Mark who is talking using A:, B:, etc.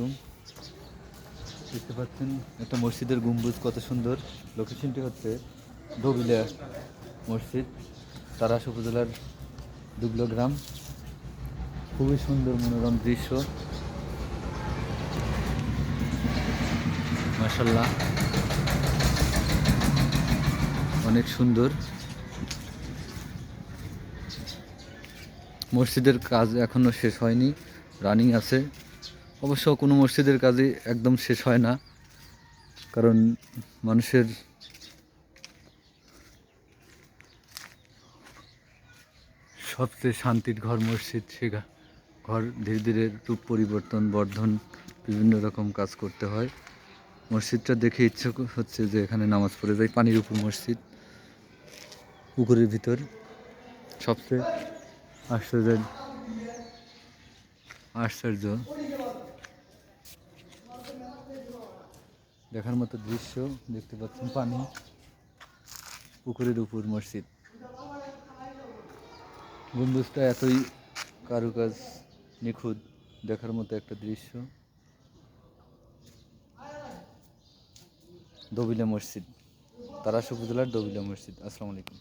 A: আলাইকুম। দেখতে পাচ্ছেন একটা মসজিদের গম্বুজ, কত সুন্দর। লোকেশনটি হচ্ছে দবিলা মসজিদ, তারাস উপজেলার দুবলো গ্রাম। খুবই সুন্দর মনোরম দৃশ্য। মাসাল্লাহ অনেক সুন্দর। মসজিদের কাজ এখনও শেষ হয়নি, রানিং আছে। অবশ্য কোনো মসজিদের কাজই একদম শেষ হয় না। কারণ মানুষের সবচেয়ে শান্তির ঘর মসজিদ সে ঘর ধীরে ধীরে রূপ পরিবর্তন, বর্ধন, বিভিন্ন রকম কাজ করতে হয়। মসজিদটা দেখে ইচ্ছে হচ্ছে যে এখানে নামাজ পড়ে যাই, পানির উপর মসজিদ, পুকুরের ভিতর। সবচেয়ে আশ্চর্য আশ্চর্য দেখার মতো দৃশ্য দেখতে পাচ্ছেন পানি, পুকুরের উপর মসজিদ। গম্বুজটা এতই কারুকাজ নিখুঁত দেখার মতো একটা দৃশ্য। দবিলা মসজিদ, তারাস উপজেলার দবিলা মসজিদ। আসসালামু আলাইকুম।